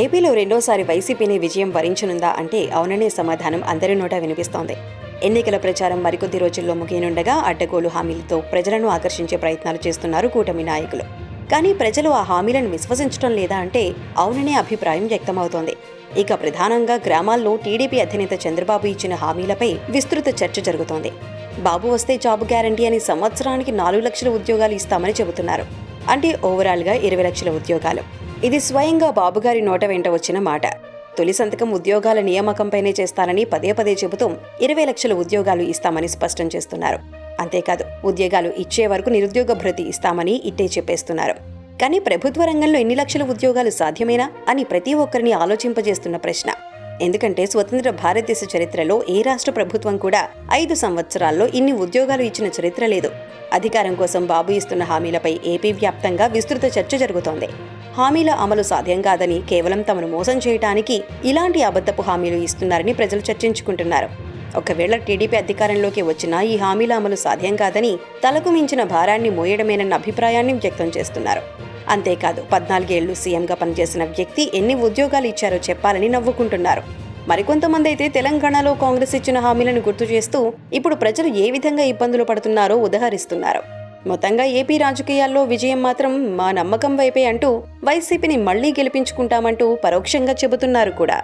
ఏపీలో రెండోసారి వైసీపీని విజయం వరించనుందా అంటే అవుననే సమాధానం అందరి నోట వినిపిస్తోంది. ఎన్నికల ప్రచారం మరికొద్ది రోజుల్లో ముగియనుండగా అడ్డగోలు హామీలతో ప్రజలను ఆకర్షించే ప్రయత్నాలు చేస్తున్నారు కూటమి నాయకులు. కానీ ప్రజలు ఆ హామీలను విశ్వసించడం లేదా అంటే అవుననే అభిప్రాయం వ్యక్తమవుతోంది. ఇక ప్రధానంగా గ్రామాల్లో టీడీపీ అధినేత చంద్రబాబు ఇచ్చిన హామీలపై విస్తృత చర్చ జరుగుతోంది. బాబు వస్తే జాబ్ గ్యారంటీ అని సంవత్సరానికి నాలుగు లక్షల ఉద్యోగాలు ఇస్తామని చెబుతున్నారు. అంటే ఓవరాల్గా ఇరవై లక్షల ఉద్యోగాలు. ఇది స్వయంగా బాబుగారి నోట వెంట వచ్చిన మాట. తొలి సంతకం ఉద్యోగాల నియామకంపైనే చేస్తానని పదే పదే చెబుతూ ఇరవై లక్షల ఉద్యోగాలు ఇస్తామని స్పష్టం చేస్తున్నారు. అంతేకాదు ఉద్యోగాలు ఇచ్చే వరకు నిరుద్యోగ భృతి ఇస్తామని ఇట్టే చెప్పేస్తున్నారు. కానీ ప్రభుత్వ రంగంలో ఎన్ని లక్షల ఉద్యోగాలు సాధ్యమేనా అని ప్రతి ఒక్కరిని ఆలోచింపజేస్తున్న ప్రశ్న. ఎందుకంటే స్వతంత్ర భారతదేశ చరిత్రలో ఏ రాష్ట్ర ప్రభుత్వం కూడా ఐదు సంవత్సరాల్లో ఇన్ని ఉద్యోగాలు ఇచ్చిన చరిత్ర లేదు. అధికారం కోసం బాబు ఇస్తున్న హామీలపై ఏపీ వ్యాప్తంగా విస్తృత చర్చ జరుగుతోంది. హామీల అమలు సాధ్యం కాదని కేవలం తమను మోసం చేయడానికి ఇలాంటి అబద్ధపు హామీలు ఇస్తున్నారని ప్రజలు చర్చించుకుంటున్నారు. ఒకవేళ టీడీపీ అధికారంలోకి వచ్చినా ఈ హామీల అమలు సాధ్యం కాదని తలకు మించిన భారాన్ని మోయడమేనన్న అభిప్రాయాన్ని వ్యక్తం చేస్తున్నారు. అంతేకాదు పద్నాలుగేళ్ళు సీఎంగా పనిచేసిన వ్యక్తి ఎన్ని ఉద్యోగాలు ఇచ్చారో చెప్పాలని నవ్వుకుంటున్నారు. మరికొంతమంది అయితే తెలంగాణలో కాంగ్రెస్ ఇచ్చిన హామీలను గుర్తు చేస్తూ ఇప్పుడు ప్రజలు ఏ విధంగా ఇబ్బందులు పడుతున్నారో ఉదహరిస్తున్నారు. మొత్తంగా ఏపీ రాజకీయాల్లో విజయం మాత్రం మా నమ్మకం వైపే అంటూ వైసీపీని మళ్ళీ గెలిపించుకుంటామంటూ పరోక్షంగా చెబుతున్నారు కూడా.